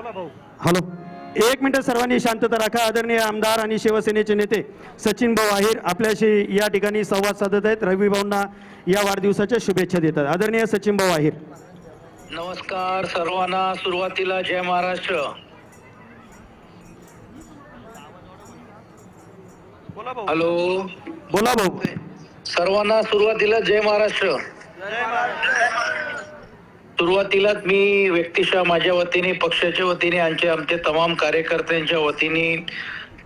Hello. एक minute सर्वांनी शांतता राखा. आदरणीय आमदार आणि शिवसेनेचे नेते सचिन भाऊ आहेर आपल्याशी या ठिकाणी संवाद साधत आहेत. रवी भाऊंना या वाढदिवसाच्या शुभेच्छा देतात. आदरणीय सचिन भाऊ आहेर नमस्कार सर्वांना. सुरुवातीला जय महाराष्ट्र. हॅलो. बोला भाऊ. सर्वांना सुरुवातीला जय महाराष्ट्र. सुरुवातीलाच मी व्यक्तिशः माझ्या वतीने पक्षाच्या वतीने आमचे आमचे तमाम कार्यकर्त्यांच्या वतीने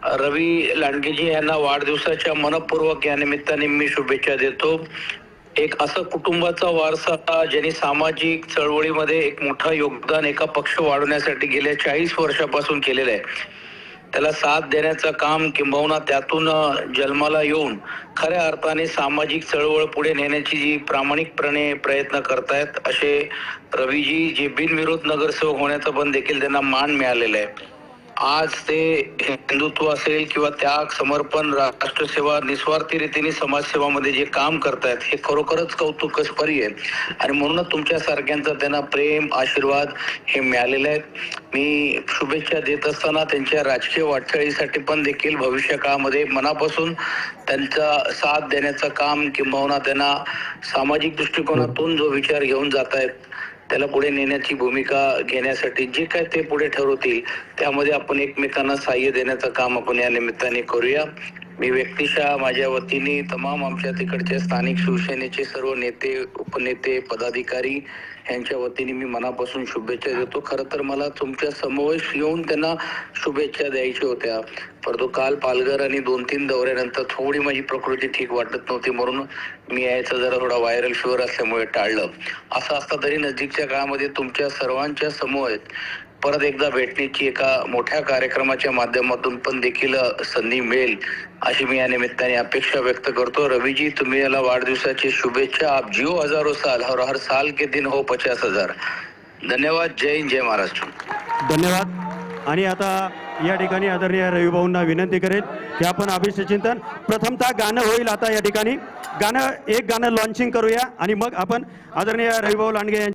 रवी लांडगेजी यांना वाढदिवसाच्या मनपूर्वक या निमित्ताने मी शुभेच्छा देतो. एक असं कुटुंबाचा वारसा ज्यांनी सामाजिक चळवळीमध्ये एक मोठं योगदान एका पक्ष वाढवण्यासाठी गेल्या चाळीस वर्षापासून केलेलं आहे. त्याला साथ देण्याचं काम किंबहुना त्यातून जन्माला येऊन खऱ्या अर्थाने सामाजिक चळवळ पुढे नेण्याची जी प्रामाणिकपणे प्रयत्न करतायत असे रवीजी जे बिनविरोध नगरसेवक होण्याचं पण देखील त्यांना मान मिळालेलं आहे. आज ते हिंदुत्व असेल किंवा त्याग समर्पण राष्ट्रसेवा निस्वार्थी रीतीने समाजसेवामध्ये जे काम करतायत हे खरोखरच कौतुकस्परी आहे. आणि म्हणूनच तुमच्या सारख्यांचा त्यांना प्रेम आशीर्वाद हे मिळालेले आहेत. मी शुभेच्छा देत असताना त्यांच्या राजकीय वाटचाळीसाठी पण देखील भविष्य काळामध्ये मनापासून त्यांचा साथ देण्याचं काम किंबहुना त्यांना सामाजिक दृष्टिकोनातून जो विचार घेऊन जात आहेत त्याला पुढे नेण्याची भूमिका घेण्यासाठी जे काय ते पुढे ठरवतील त्यामध्ये आपण एकमेकांना सहाय्य देण्याचं काम आपण या निमित्ताने करूया. मी व्यक्तिशः माझ्या वतीने तमाम आमच्या तिकडच्या स्थानिक शिवसेनेचे सर्व नेते उपनेते पदाधिकारी यांच्या वतीने मी मनापासून शुभेच्छा देतो. खरं तर मला तुमच्या समवेश येऊन त्यांना शुभेच्छा द्यायच्या होत्या. परंतु काल पालघर आणि दोन तीन दौऱ्यानंतर थोडी माझी प्रकृती ठीक वाटत नव्हती म्हणून मी यायचं जरा थोडा व्हायरल फिवर असल्यामुळे टाळलं. असं असता तरी नजीकच्या काळामध्ये तुमच्या सर्वांच्या समवेत परत एकदा भेटण्याची एका मोठ्या कार्यक्रमाच्या माध्यमातून पण देखील संधी मिळेल अशी मी या निमित्ताने अपेक्षा व्यक्त करतो. रवीजी तुम्ही याला वाढदिवसाची शुभेच्छा. आप जिओ हजारो साल और हर साल के दिन हो पचास हजार. धन्यवाद. जय हिंद जय महाराष्ट्र. धन्यवाद. आणि आता या ठिकाणी आदरणीय रविभाऊंना विनंती करेल की आपण अभिषेक चिंतन प्रथमतः गाणं होईल आता या ठिकाणी. गाणं एक गाणं लॉन्चिंग करूया आणि मग आपण आदरणीय रविभाऊ लांडगे